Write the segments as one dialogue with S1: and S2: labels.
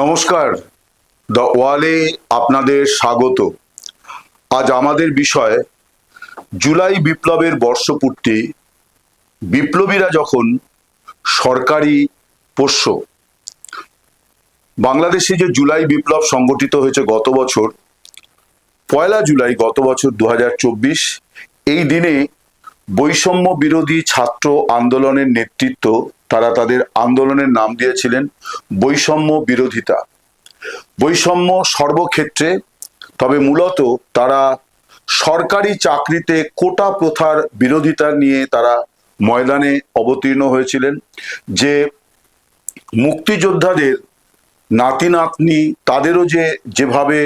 S1: নমস্কার। দ্য ওয়ালে আপনাদের স্বাগত। আজ আমাদের বিষয়, জুলাই বিপ্লবের বর্ষপূর্তি। বিপ্লবীরা যখন সরকারি পোষ্য, বাংলাদেশে যে জুলাই বিপ্লব সংগঠিত হয়েছে গত বছর, পয়লা জুলাই গত বছর দু হাজার চব্বিশ, এই দিনে বৈষম্য বিরোধী ছাত্র আন্দোলনের নেতৃত্ব তারা তাদের আন্দোলনের নাম দিয়েছিলেন বৈষম্য বিরোধিতা। বৈষম্য সর্বক্ষেত্রে, তবে মূলত তারা সরকারি চাকরিতে কোটা প্রথার বিরোধিতা নিয়ে তারা ময়দানে অবতীর্ণ হয়েছিলেন, যে মুক্তিযোদ্ধাদের নাতি নাতনি তাদেরও যে যেভাবে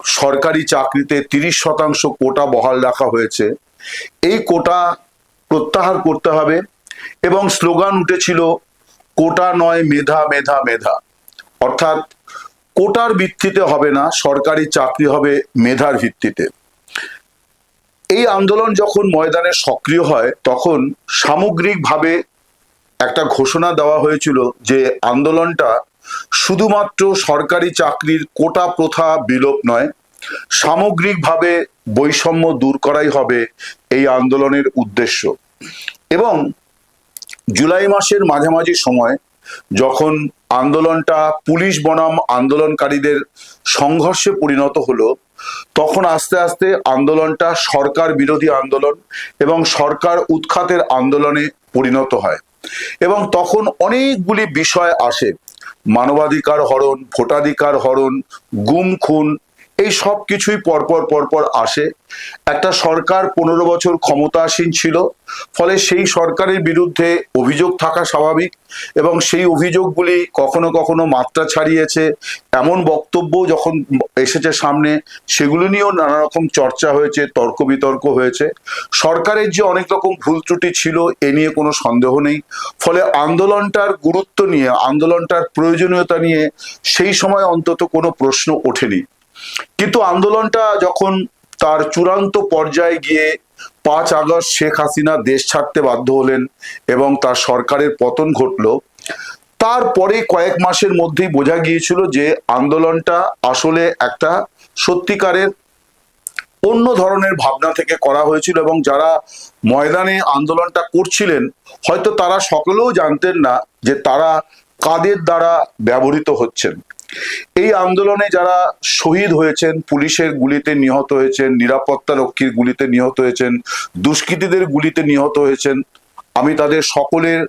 S1: সরকারি চাকরিতে তিরিশ শতাংশ কোটা বহাল রাখা হয়েছে, এই কোটা প্রত্যাহার করতে হবে। এবং স্লোগান উঠেছিল, কোটা নয় মেধা মেধা মেধা। অর্থাৎ, কোটার ভিত্তিতে হবে না, সরকারি চাকরি হবে মেধার ভিত্তিতে। এই আন্দোলন যখন ময়দানে সক্রিয় হয়, তখন সামগ্রিকভাবে একটা ঘোষণা দেওয়া হয়েছিল যে আন্দোলনটা শুধুমাত্র সরকারি চাকরির কোটা প্রথা বিলোপ নয়, সামগ্রিকভাবে বৈষম্য দূর করাই হবে এই আন্দোলনের উদ্দেশ্য। এবং জুলাই মাসের মাঝামাঝি সময় যখন আন্দোলনটা পুলিশ বনাম আন্দোলনকারীদের সংঘর্ষে পরিণত হলো, তখন আস্তে আস্তে আন্দোলনটা সরকার বিরোধী আন্দোলন এবং সরকার উৎখাতের আন্দোলনে পরিণত হয়। এবং তখন অনেকগুলি বিষয় আসে। মানবাধিকার হরণ, ভোটাধিকার হরণ, গুম খুন এই সব কিছুই পরপর পরপর আসে। একটা সরকার পনেরো বছর ক্ষমতাসীন ছিল, ফলে সেই সরকারের বিরুদ্ধে অভিযোগ থাকা স্বাভাবিক এবং সেই অভিযোগগুলি কখনো কখনো মাত্রা ছাড়িয়েছে। এমন বক্তব্য যখন এসেছে সামনে, সেগুলো নিয়েও নানা রকম চর্চা হয়েছে, তর্ক বিতর্ক হয়েছে। সরকারের যে অনেক রকম ভুল ত্রুটি ছিল, এ নিয়ে কোনো সন্দেহ নেই। ফলে আন্দোলনটার গুরুত্ব নিয়ে, আন্দোলনটার প্রয়োজনীয়তা নিয়ে সেই সময় অন্তত কোনো প্রশ্ন ওঠেনি। কিন্তু আন্দোলনটা যখন তার চূড়ান্ত পর্যায়ে গিয়ে পাঁচ আগস্ট শেখ হাসিনা দেশ ছাড়তে বাধ্য হলেন এবং তার সরকারের পতন ঘটল তারপরে কয়েক মাসের মধ্যেই বোঝা গিয়েছিল যে আন্দোলনটা আসলে একটা সত্যিকারের অন্য ধরনের ভাবনা থেকে করা হয়েছিল এবং যারা ময়দানে আন্দোলনটা করছিলেন, হয়তো তারা সকলেও জানতেন না যে তারা কাদের দ্বারা ব্যবহৃত হচ্ছেন। এই আন্দোলনে যারা শহীদ হয়েছেন, পুলিশের গুলিতে নিহত হয়েছেন, নিরাপত্তা রক্ষীর গুলিতে নিহত হয়েছেন, দুষ্কৃতীদের গুলিতে নিহত হয়েছেন, আমি তাদের সকলের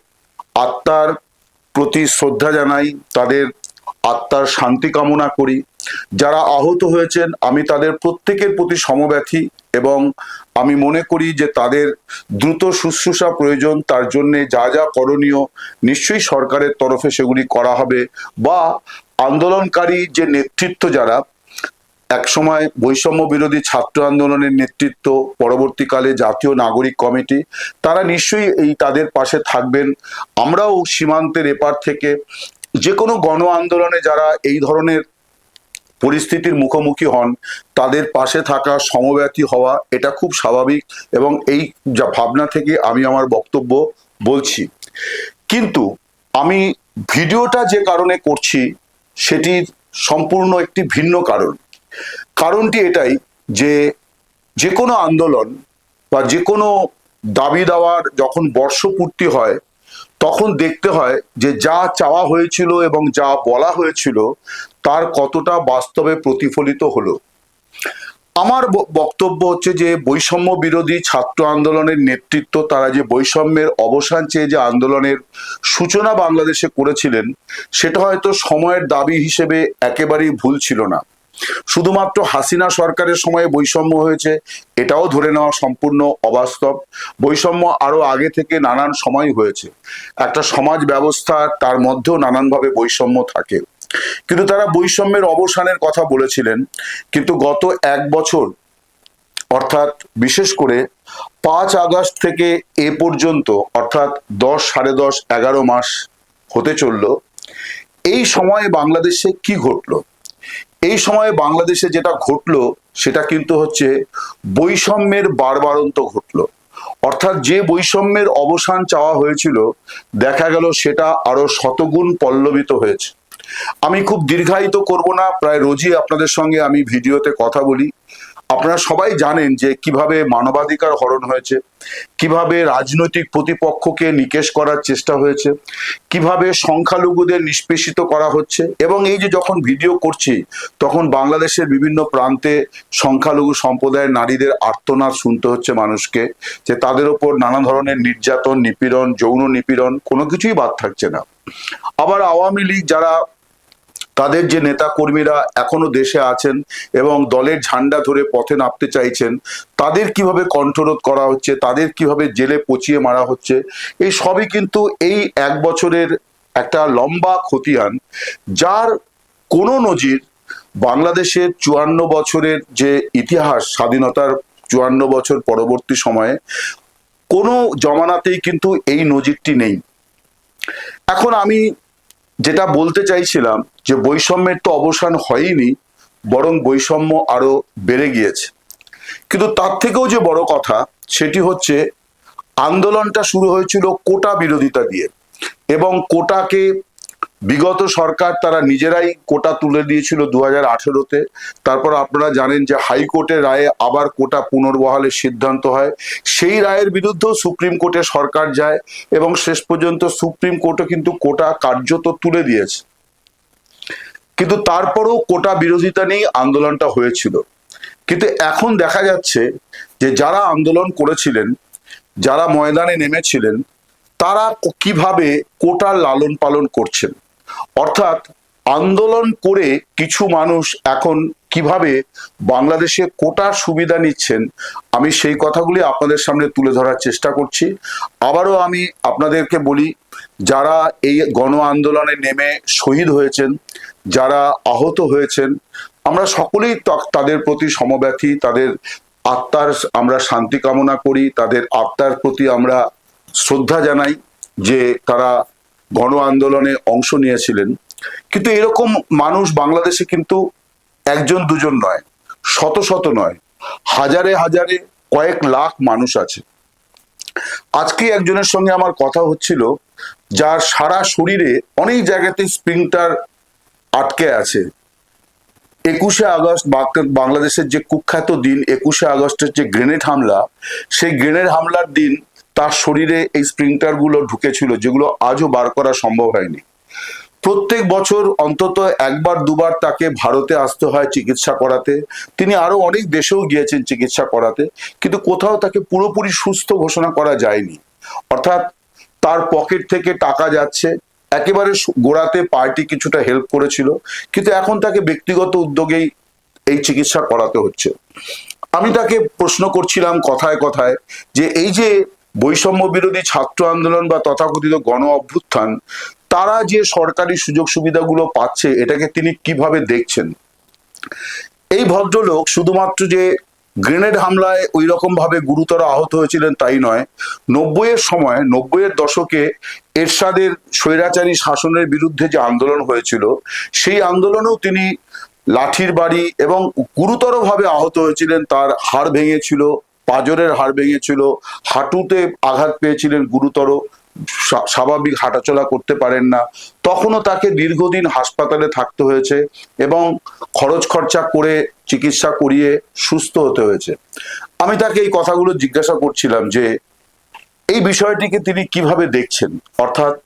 S1: আত্মার প্রতি শ্রদ্ধা জানাই, তাদের আত্মার শান্তি কামনা করি। যারা আহত হয়েছেন, আমি তাদের প্রত্যেকের প্রতি সমব্যথী। এবং আমি মনে করি যে তাদের দ্রুত শুশ্রূষা প্রয়োজন, তার জন্যে যা যা করণীয় নিশ্চয়ই সরকারের তরফে সেগুলি করা হবে বা আন্দোলনকারী যে নেতৃত্ব যারা, একসময় বৈষম্য বিরোধী ছাত্র আন্দোলনের নেতৃত্ব, পরবর্তীকালে জাতীয় নাগরিক কমিটি, তারা নিশ্চয়ই এই তাদের পাশে থাকবেন। আমরাও সীমান্তের এপার থেকে যে কোনো গণ আন্দোলনে যারা এই ধরনের পরিস্থিতির মুখোমুখি হন, তাদের পাশে থাকা সমব্যথী হওয়া এটা খুব স্বাভাবিক এবং এই যা ভাবনা থেকে আমি আমার বক্তব্য বলছি। কিন্তু আমি ভিডিওটা যে কারণে করছি, সেটির সম্পূর্ণ একটি ভিন্ন কারণ। কারণটি এটাই যে যে কোনো আন্দোলন বা যে কোনো দাবি দেওয়ার যখন বর্ষপূর্তি হয়, তখন দেখতে হয় যে যা চাওয়া হয়েছিল এবং যা বলা হয়েছিল তার কতটা বাস্তবে প্রতিফলিত হলো? আমার বক্তব্য হচ্ছে যে বৈষম্য বিরোধী ছাত্র আন্দোলনের নেতৃত্ব তারা যে বৈষম্যের অবসান চেয়ে যে আন্দোলনের সূচনা বাংলাদেশে করেছিলেন, সেটা হয়তো সময়ের দাবি হিসেবে একেবারেই ভুল ছিল না। শুধুমাত্র হাসিনা সরকারের সময়ে বৈষম্য হয়েছে, এটাও ধরে নেওয়া সম্পূর্ণ অবাস্তব। বৈষম্য আরও আগে থেকে নানান সময় হয়েছে। একটা সমাজ ব্যবস্থা তার মধ্যেও নানানভাবে বৈষম্য থাকে। কিন্তু তারা বৈষম্যের অবসানের কথা বলেছিলেন। কিন্তু গত এক বছর, অর্থাৎ বিশেষ করে পাঁচ আগস্ট থেকে এ পর্যন্ত, অর্থাৎ দশ, সাড়ে দশ, এগারো মাস হতে চলল, এই সময়ে বাংলাদেশে কি ঘটলো? এই সময়ে বাংলাদেশে যেটা ঘটলো, সেটা কিন্তু হচ্ছে বৈষম্যের বারবারন্ত ঘটলো। অর্থাৎ যে বৈষম্যের অবসান চাওয়া হয়েছিল, দেখা গেল সেটা আরও শতগুণ পল্লবিত হয়েছে। আমি খুব দীর্ঘায়িত করব না, প্রায় রোজই আপনাদের সঙ্গে আমি ভিডিওতে কথা বলি। আপনারা সবাই জানেন যে কীভাবে মানবাধিকার হরণ হয়েছে, কীভাবে রাজনৈতিক প্রতিপক্ষকে নিকেশ করার চেষ্টা হয়েছে, কীভাবে সংখ্যালঘুদের নিষ্পেষিত করা হচ্ছে এবং এই যে যখন ভিডিও করছি, তখন বাংলাদেশের বিভিন্ন প্রান্তে সংখ্যালঘু সম্প্রদায়ের নারীদের আর্তনাদ শুনতে হচ্ছে মানুষকে, যে তাদের ওপর নানা ধরনের নির্যাতন, নিপীড়ন, যৌন নিপীড়ন কোনো কিছুই বাদ থাকছে না। আবার আওয়ামী লীগ যারা তাদের যে নেতা কর্মীরা এখনও দেশে আছেন এবং দলের ঝান্ডা ধরে পথে নামতে চাইছেন, তাদের কীভাবে কণ্ঠরোধ করা হচ্ছে, তাদের কীভাবে জেলে পচিয়ে মারা হচ্ছে, এই সবই কিন্তু এই এক বছরের একটা লম্বা খতিয়ান যার কোনো নজির বাংলাদেশের চুয়ান্ন বছরের যে ইতিহাস, স্বাধীনতার চুয়ান্ন বছর পরবর্তী সময়ে, কোনো জমানাতেই কিন্তু এই নজিরটি নেই। এখন আমি যেটা বলতে চাইছিলাম যে বৈষম্যের তো অবসান হয়নি, বরং বৈষম্য আরও বেড়ে গিয়েছে। কিন্তু তার থেকেও যে বড় কথা, সেটি হচ্ছে আন্দোলনটা শুরু হয়েছিল কোটা বিরোধিতা দিয়ে। এবং কোটাকে বিগত সরকার তারা নিজেরাই কোটা তুলে দিয়েছিল দু হাজার আঠেরোতে। তারপর আপনারা জানেন যে হাইকোর্টের রায়ে আবার কোটা পুনর্বহালের সিদ্ধান্ত হয়। সেই রায়ের বিরুদ্ধেও সুপ্রিম কোর্টে সরকার যায় এবং শেষ পর্যন্ত সুপ্রিম কোর্টও কিন্তু কোটা কার্যত তুলে দিয়েছে। কিন্তু তারপরেও কোটা বিরোধিতা নিয়েই আন্দোলনটা হয়েছিল। কিন্তু এখন দেখা যাচ্ছে যে যারা আন্দোলন করেছিলেন, যারা ময়দানে নেমেছিলেন, তারা কীভাবে কোটার লালন পালন করছেন? অর্থাৎ আন্দোলন করে কিছু মানুষ এখন কীভাবে বাংলাদেশে কোটার সুবিধা নিচ্ছেন, আমি সেই কথাগুলি আপনাদের সামনে তুলে ধরার চেষ্টা করছি। আবারও আমি আপনাদেরকে বলি, যারা এই গণ আন্দোলনে নেমে শহীদ হয়েছেন, যারা আহত হয়েছেন, আমরা সকলেই তাদের প্রতি সমব্যথী, তাদের আত্মার আমরা শান্তি কামনা করি, তাদের আত্মার প্রতি আমরা শ্রদ্ধা জানাই যে তারা গণ আন্দোলনে অংশ নিয়েছিলেন। কিন্তু এরকম মানুষ বাংলাদেশে কিন্তু একজন দুজন নয়, শত শত নয়, হাজারে হাজারে কয়েক লাখ মানুষ আছে। আজকে একজনের সঙ্গে আমার কথা হচ্ছিল, যার সারা শরীরে অনেক জায়গাতে স্প্রিংটার আটকে আছে। একুশে আগস্ট বাংলাদেশের যে কুখ্যাত দিন, একুশে আগস্টের যে গ্রেনেড হামলা, সেই গ্রেনেড হামলার দিন তার শরীরে এই স্প্রিংটারগুলো ঢুকেছিল, যেগুলো আজও বার করা সম্ভব হয়নি। প্রত্যেক বছর অন্তত একবার, দুবার তাকে ভারতে আসতে হয় চিকিৎসা করাতে। তিনি আরও অনেক দেশেও গিয়েছেন চিকিৎসা করাতে, কিন্তু কোথাও তাকে পুরোপুরি সুস্থ ঘোষণা করা যায়নি। অর্থাৎ তার পকেট থেকে টাকা যাচ্ছে, একেবারে গোড়াতে পার্টি কিছুটা হেল্প করেছিল, কিন্তু এখন তাকে ব্যক্তিগত উদ্যোগেই এই চিকিৎসা করাতে হচ্ছে। আমি তাকে প্রশ্ন করছিলাম কথায় কথায় যে এই যে বৈষম্য বিরোধী ছাত্র আন্দোলন বা তথাকথিত গণ অভ্যুত্থান, তারা যে সরকারি সুযোগ সুবিধাগুলো পাচ্ছে, এটাকে তিনি কীভাবে দেখছেন? এই ভদ্রলোক শুধুমাত্র যে গ্রেনেড হামলায় ওই ভাবে গুরুতর আহত হয়েছিলেন তাই নয়, নব্বইয়ের সময়, নব্বইয়ের দশকে এরশাদের স্বৈরাচারী শাসনের বিরুদ্ধে যে আন্দোলন হয়েছিল, সেই আন্দোলনেও তিনি লাঠির বাড়ি এবং গুরুতরভাবে আহত হয়েছিলেন, তার হাড় ভেঙেছিল পাজরের হাড় ভেঙেছিল, হাঁটুতে আঘাত পেয়েছিলেন গুরুতর, স্বা- স্বাভাবিক হাঁটাচলা করতে পারেন না। তখনও তাকে দীর্ঘদিন হাসপাতালে থাকতে হয়েছে এবং খরচ খরচা করে চিকিৎসা করিয়ে সুস্থ হতে হয়েছে। আমি তাকে এই কথাগুলো জিজ্ঞাসা করছিলাম যে, এই বিষয়টিকে তিনি কীভাবে দেখছেন? অর্থাৎ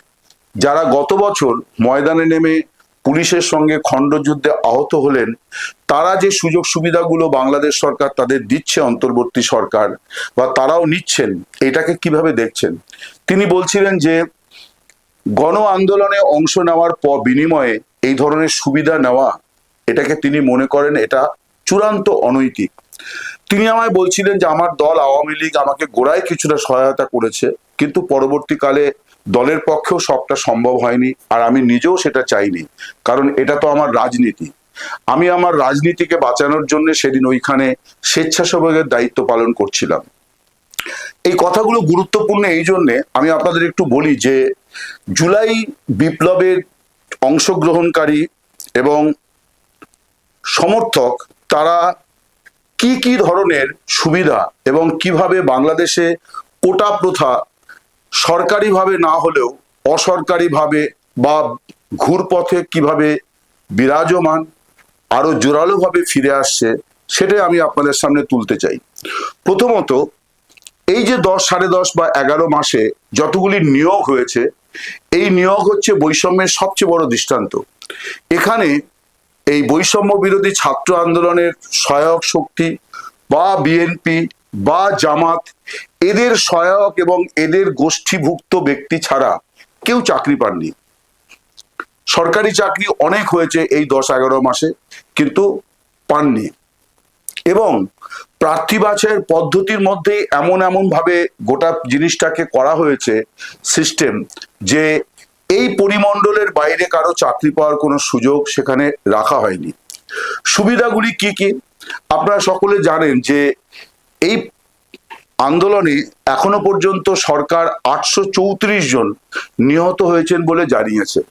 S1: যারা গত বছর ময়দানে নেমে পুলিশের সঙ্গে খণ্ডযুদ্ধে আহত হলেন, তারা যে সুযোগ সুবিধাগুলো বাংলাদেশ সরকার তাদের দিচ্ছে অন্তর্বর্তী সরকার বা তারাও নিচ্ছেন, এটাকে কীভাবে দেখছেন? তিনি বলছিলেন যে, গণ আন্দোলনে অংশ নেওয়ার প, বিনিময়ে এই ধরনের সুবিধা নেওয়া, এটাকে তিনি মনে করেন এটা চূড়ান্ত অনৈতিক। তিনি আমায় বলছিলেন যে আমার দল আওয়ামী লীগ আমাকে গোড়ায় কিছুটা সহায়তা করেছে, কিন্তু পরবর্তীকালে দলের পক্ষেও সবটা সম্ভব হয়নি আর আমি নিজেও সেটা চাইনি, কারণ এটা তো আমার রাজনীতি। আমি আমার রাজনীতিকে বাঁচানোর জন্য সেদিন ওইখানে স্বেচ্ছাসেবকের দায়িত্ব পালন করছিলাম। এই কথাগুলো গুরুত্বপূর্ণ এই জন্যে আমি আপনাদের একটু বলি যে জুলাই বিপ্লবের অংশগ্রহণকারী এবং সমর্থক তারা কি কি ধরনের সুবিধা এবং কীভাবে বাংলাদেশে কোটা প্রথা সরকারিভাবে না হলেও অসরকারিভাবে বা ঘুরপথে কীভাবে বিরাজমান, আরও জোরালোভাবে ফিরে আসছে, সেটাই আমি আপনাদের সামনে তুলতে চাই। প্রথমত, এই যে দশ, সাড়ে দশ বা এগারো মাসে যতগুলি নিয়োগ হয়েছে, এই নিয়োগ হচ্ছে বৈষম্যের সবচেয়ে বড় দৃষ্টান্ত। এখানে এই বৈষম্য বিরোধী ছাত্র আন্দোলনের সহায়ক শক্তি বা বিএনপি বা জামাত, এদের সহায়ক এবং এদের গোষ্ঠীভুক্ত ব্যক্তি ছাড়া কেউ চাকরি পাননি। সরকারি চাকরি অনেক হয়েছে এই দশ এগারো মাসে, কিন্তু পাননি। এবং প্রার্থী বাছাইয়ের পদ্ধতির মধ্যে এমন এমন ভাবে গোটা জিনিসটাকে করা হয়েছে সিস্টেম যে এই পরিমণ্ডলের বাইরে কারও চাকরি পাওয়ার কোনো সুযোগ সেখানে রাখা হয়নি। সুবিধাগুলি কি কি? আপনারা সকলে জানেন যে এই আন্দোলনে এখনও পর্যন্ত সরকার আটশো চৌত্রিশ জন নিহত হয়েছেন বলে জানিয়েছে।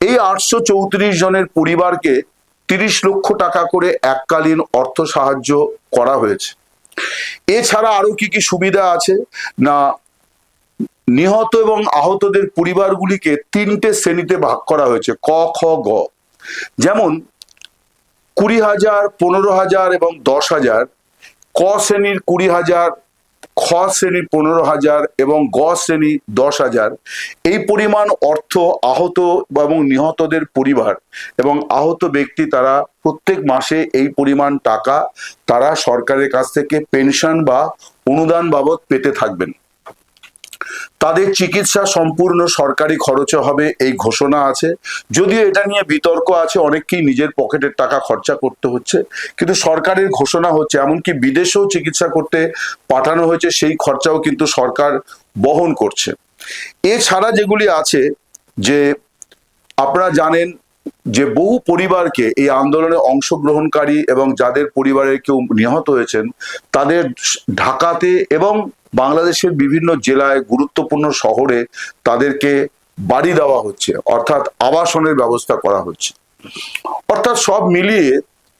S1: এই আটশো চৌত্রিশ জনের পরিবারকে তিরিশ লক্ষ টাকা করে এককালীন অর্থ সাহায্য করা হয়েছে। এছাড়া আরও কি কি সুবিধা আছে? না নিহত এবং আহতদের পরিবারগুলিকে তিনটে শ্রেণীতে ভাগ করা হয়েছে, ক, খ, গ। যেমন, কুড়ি হাজার, পনেরো হাজার এবং দশ হাজার, ক শ্রেণির কুড়ি হাজার, খ শ্রেণির পনেরো হাজার এবং গ শ্রেণি দশ হাজার। এই পরিমাণ অর্থ আহত এবং নিহতদের পরিবার এবং আহত ব্যক্তি তারা প্রত্যেক মাসে এই পরিমাণ টাকা তারা সরকারের কাছ থেকে পেনশন বা অনুদান বাবদ পেতে থাকবেন। তাদের চিকিৎসা সম্পূর্ণ সরকারি খরচে হবে, এই ঘোষণা আছে। যদিও এটা নিয়ে বিতর্ক আছে, অনেককেই নিজের পকেটের টাকা খরচা করতে হচ্ছে। কিন্তু সরকারের ঘোষণা হচ্ছে, এমনকি বিদেশেও চিকিৎসা করতে পাঠানো হয়েছে, সেই খরচাও কিন্তু সরকার বহন করছে। এছাড়া যেগুলি আছে, যে আপনারা জানেন যে বহু পরিবারকে এই আন্দোলনে অংশগ্রহণকারী এবং যাদের পরিবারের কেউ নিহত হয়েছেন, তাদের ঢাকাতে এবং বাংলাদেশের বিভিন্ন জেলায় গুরুত্বপূর্ণ শহরে তাদেরকে বাড়ি দেওয়া হচ্ছে, অর্থাৎ আবাসনের ব্যবস্থা করা হচ্ছে। অর্থাৎ সব মিলিয়ে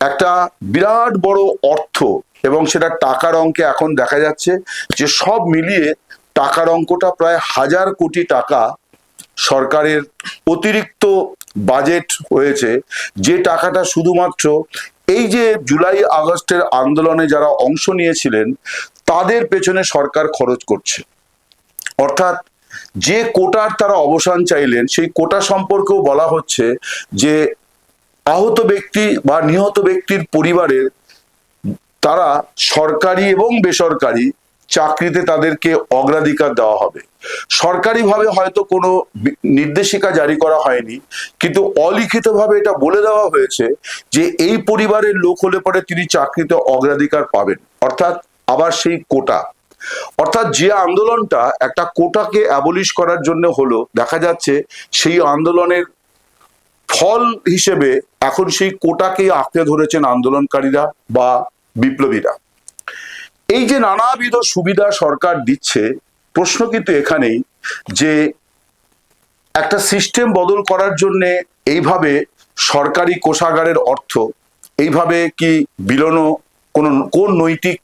S1: একটা বিরাট বড় অর্থ এবং সেটা টাকার অঙ্কে এখন দেখা যাচ্ছে যে সব মিলিয়ে টাকার অঙ্কটা প্রায় হাজার কোটি টাকা সরকারের অতিরিক্ত বাজেট হয়েছে, যে টাকাটা শুধুমাত্র এই যে জুলাই আগস্টের আন্দোলনে যারা অংশ নিয়েছিলেন, তাদের পেছনে সরকার খরচ করছে। অর্থাৎ যে কোটার তারা অবসান চাইলেন, সেই কোটা সম্পর্কেও বলা হচ্ছে যে আহত ব্যক্তি বা নিহত ব্যক্তির পরিবারের তারা সরকারি এবং বেসরকারি চাকরিতে তাদেরকে অগ্রাধিকার দেওয়া হবে। সরকারিভাবে হয়তো কোনো নির্দেশিকা জারি করা হয়নি, কিন্তু অলিখিতভাবে এটা বলে দেওয়া হয়েছে যে এই পরিবারের লোক হলে পরে তিনি চাকরিতে অগ্রাধিকার পাবেন। অর্থাৎ আবার সেই কোটা। অর্থাৎ যে আন্দোলনটা একটা কোটাকে অ্যাবলিশ করার জন্য হলো, দেখা যাচ্ছে সেই আন্দোলনের ফল হিসেবে এখন সেই কোটাকেই আঁকড়ে ধরেছেন আন্দোলনকারীরা বা বিপ্লবীরা। এই যে নানাবিধ সুবিধা সরকার দিচ্ছে, প্রশ্ন কিন্তু এখানেই যে একটা সিস্টেম বদল করার জন্য এইভাবে সরকারি কোষাগারের অর্থ, এইভাবে কি বিলনো কোন কোন নৈতিক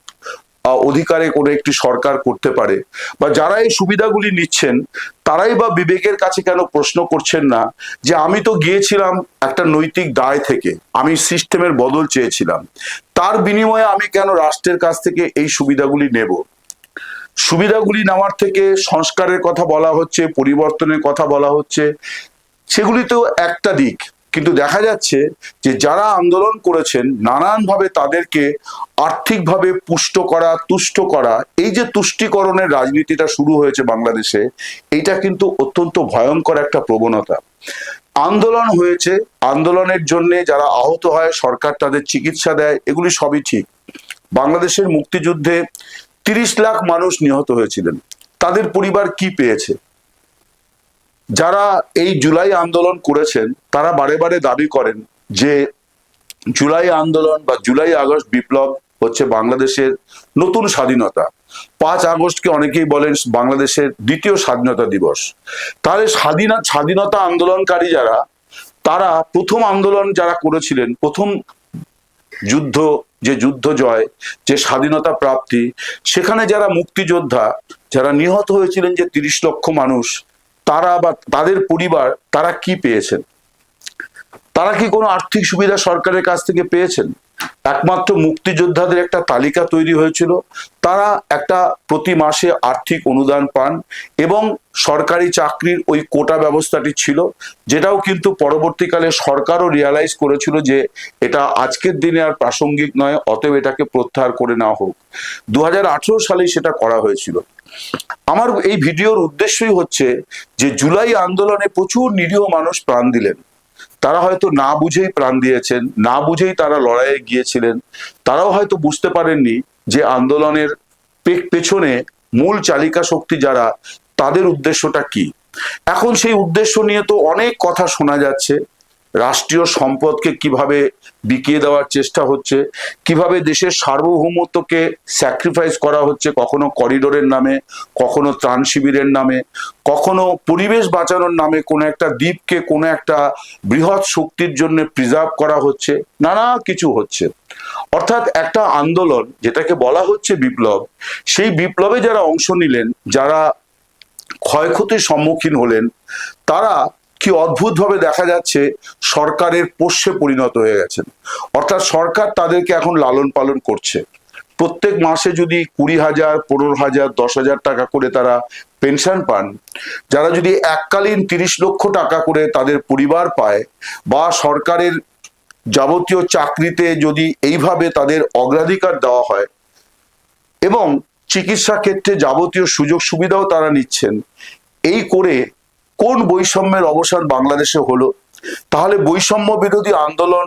S1: অধিকারে কোনো একটি সরকার করতে পারে। বা যারা এই সুবিধাগুলি নিচ্ছেন, তারাই বা বিবেকের কাছে কেন প্রশ্ন করছেন না যে আমি তো গিয়েছিলাম একটা নৈতিক দায় থেকে, আমি সিস্টেমের বদল চেয়েছিলাম। তার বিনিময়ে আমি কেন রাষ্ট্রের কাছ থেকে এই সুবিধাগুলি নেব? সুবিধাগুলি নেওয়ার থেকে সংস্কারের কথা বলা হচ্ছে, পরিবর্তনের কথা বলা হচ্ছে, সেগুলি তো একটা দিক। কিন্তু দেখা যাচ্ছে যে যারা আন্দোলন করেছেন, নানানভাবে তাদেরকে আর্থিকভাবে পুষ্ট করা, তুষ্ট করা, এই যে তুষ্টিকরণের রাজনীতিটা শুরু হয়েছে বাংলাদেশে, এটা কিন্তু অত্যন্ত ভয়ঙ্কর একটা প্রবণতা। আন্দোলন হয়েছে, আন্দোলনের জন্য যারা আহত হয়, সরকার তাদের চিকিৎসা দেয়, এগুলি সবই ঠিক। বাংলাদেশের মুক্তিযুদ্ধে তিরিশ লাখ মানুষ নিহত হয়েছিলেন। তাদের পরিবার কি পেয়েছে? যারা এই জুলাই আন্দোলন করেছেন, তারা বারে বারে দাবি করেন যে জুলাই আন্দোলন বা জুলাই আগস্ট বিপ্লব হচ্ছে বাংলাদেশের নতুন স্বাধীনতা। পাঁচ আগস্টকে অনেকেই বলেন বাংলাদেশের দ্বিতীয় স্বাধীনতা দিবস। তাহলে স্বাধীনতা স্বাধীনতা আন্দোলনকারী যারা, তারা প্রথম আন্দোলন যারা করেছিলেন, প্রথম যুদ্ধ, যে যুদ্ধ জয়, যে স্বাধীনতা প্রাপ্তি, সেখানে যারা মুক্তিযোদ্ধা, যারা নিহত হয়েছিলেন যে তিরিশ লক্ষ মানুষ তারা বা তাদের পরিবার তারা কি পেয়েছেন? তারা কি কোনো আর্থিক সুবিধা সরকারের কাছ থেকে পেয়েছেন? একমাত্র মুক্তিযোদ্ধাদের একটা তালিকা তৈরি হয়েছিল। তারা একটা প্রতি মাসে আর্থিক অনুদান পান এবং সরকারি চাকরির ওই কোটা ব্যবস্থাটি ছিল, যেটাও কিন্তু পরবর্তীকালে সরকারও রিয়ালাইজ করেছিল যে এটা আজকের দিনে আর প্রাসঙ্গিক নয়, অতএব এটাকে প্রত্যাহার করে নেওয়া হোক। দু হাজার আঠেরো সালে সেটা করা হয়েছিল। আমার এই ভিডিওর উদ্দেশ্যই হচ্ছে যে জুলাই আন্দোলনে প্রচুর নিরীহ মানুষ প্রাণ দিলেন। তারা হয়তো না বুঝেই প্রাণ দিয়েছেন, না বুঝেই তারা লড়াইয়ে গিয়েছিলেন। তারাও হয়তো বুঝতে পারেননি যে আন্দোলনের পেছনে মূল চালিকা শক্তি যারা, তাদের উদ্দেশ্যটা কি। এখন সেই উদ্দেশ্য নিয়ে তো অনেক কথা শোনা যাচ্ছে। রাষ্ট্রীয় সম্পদকে কীভাবে বিকিয়ে দেওয়ার চেষ্টা হচ্ছে, কীভাবে দেশের সার্বভৌমত্বকে স্যাক্রিফাইস করা হচ্ছে কখনো করিডোরের নামে, কখনো ত্রাণ শিবিরের নামে, কখনো পরিবেশ বাঁচানোর নামে কোনো একটা দ্বীপকে কোনো একটা বৃহৎ শক্তির জন্য প্রিজার্ভ করা হচ্ছে, নানা কিছু হচ্ছে। অর্থাৎ একটা আন্দোলন, যেটাকে বলা হচ্ছে বিপ্লব, সেই বিপ্লবে যারা অংশ নিলেন, যারা ক্ষয়ক্ষতির সম্মুখীন হলেন, তারা কি অদ্ভুতভাবে দেখা যাচ্ছে সরকারের পোষ্যে পরিণত হয়ে গেছেন। অর্থাৎ সরকার তাদেরকে এখন লালন পালন করছে। প্রত্যেক মাসে যদি কুড়ি হাজার, পনেরো হাজার, দশ হাজার টাকা করে তারা পেনশন পান, যারা যদি এককালীন তিরিশ লক্ষ টাকা করে তাদের পরিবার পায় বা সরকারের যাবতীয় চাকরিতে যদি এইভাবে তাদের অগ্রাধিকার দেওয়া হয় এবং চিকিৎসা ক্ষেত্রে যাবতীয় সুযোগ সুবিধাও তারা নিচ্ছেন, এই করে কোন বৈষম্যের অবসান বাংলাদেশে হলো? তাহলে বৈষম্য বিরোধী আন্দোলন,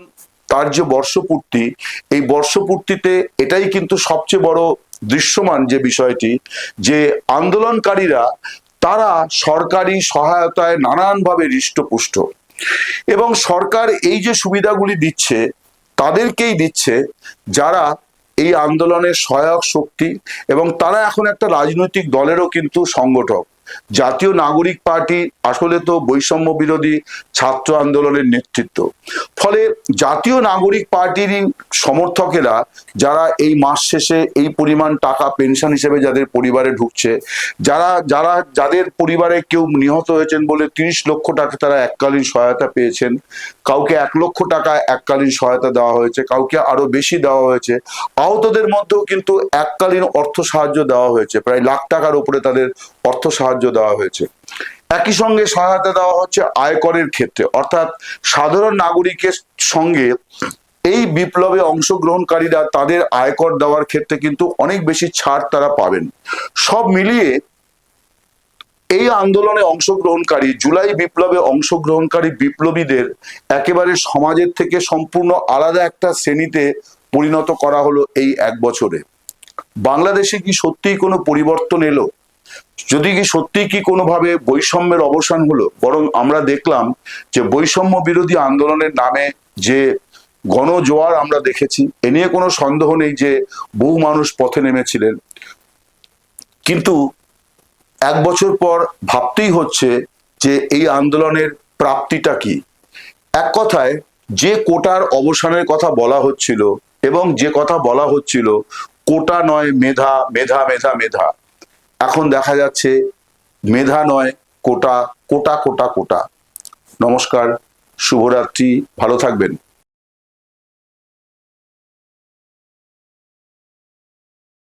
S1: তার যে বর্ষপূর্তি, এই বর্ষপূর্তিতে এটাই কিন্তু সবচেয়ে বড় দৃশ্যমান যে বিষয়টি, যে আন্দোলনকারীরা, তারা সরকারি সহায়তায় নানানভাবে হৃষ্টপুষ্ট। এবং সরকার এই যে সুবিধাগুলি দিচ্ছে, তাদেরকেই দিচ্ছে যারা এই আন্দোলনের সহায়ক শক্তি এবং তারা এখন একটা রাজনৈতিক দলেরও কিন্তু সংগঠক। জাতীয় নাগরিক পার্টি আসলে তো বৈষম্য বিরোধী ছাত্র আন্দোলনের নেতৃত্ব। ফলে জাতীয় নাগরিক পার্টির সমর্থকেরা যারা এই মাস শেষে এই পরিমাণ টাকা পেনশন হিসেবে যাদের পরিবারে ঢুকছে, যারা যারা, যাদের পরিবারে কেউ নিহত হয়েছেন বলে তিরিশ লক্ষ টাকা তারা এককালীন সহায়তা পেয়েছেন, কাউকে এক লক্ষ টাকা এককালীন সহায়তা দেওয়া হয়েছে, কাউকে আরও বেশি দেওয়া হয়েছে, আহতদের মধ্যেও কিন্তু এককালীন অর্থ সাহায্য দেওয়া হয়েছে, প্রায় লাখ টাকার উপরে তাদের অর্থ সাহায্য দেওয়া হয়েছে। একই সঙ্গে সহায়তা দেওয়া হচ্ছে আয়করের ক্ষেত্রে। অর্থাৎ সাধারণ নাগরিকের সঙ্গে এই বিপ্লবে অংশগ্রহণকারীরা তাদের আয়কর দেওয়ার ক্ষেত্রে কিন্তু অনেক বেশি ছাড় তারা পাবেন। সব মিলিয়ে এই আন্দোলনে অংশগ্রহণকারী, জুলাই বিপ্লবে অংশগ্রহণকারী বিপ্লবীদের একেবারে সমাজের থেকে সম্পূর্ণ আলাদা একটা শ্রেণীতে পরিণত করা হলো এই এক বছরে। বাংলাদেশে কি সত্যিই কোনো পরিবর্তন এলো? যদি কি সত্যি কি কোনোভাবে বৈষম্যের অবসান হলো, বরং আমরা দেখলাম যে বৈষম্য বিরোধী আন্দোলনের নামে যে গণজোয়ার আমরা দেখেছি, এ নিয়ে কোনো সন্দেহ নেই যে বহু মানুষ পথে নেমেছিলেন। কিন্তু এক বছর পর ভাবতেই হচ্ছে যে এই আন্দোলনের প্রাপ্তিটা কি। এক কথায়, যে কোটার অবসানের কথা বলা হচ্ছিল এবং যে কথা বলা হচ্ছিল, কোটা নয় মেধা মেধা মেধা মেধা। এখন দেখা যাচ্ছে মেধা নয় কোটা কোটা কোটা কোটা। নমস্কার শুভরাত্রি ভালো থাকবেন।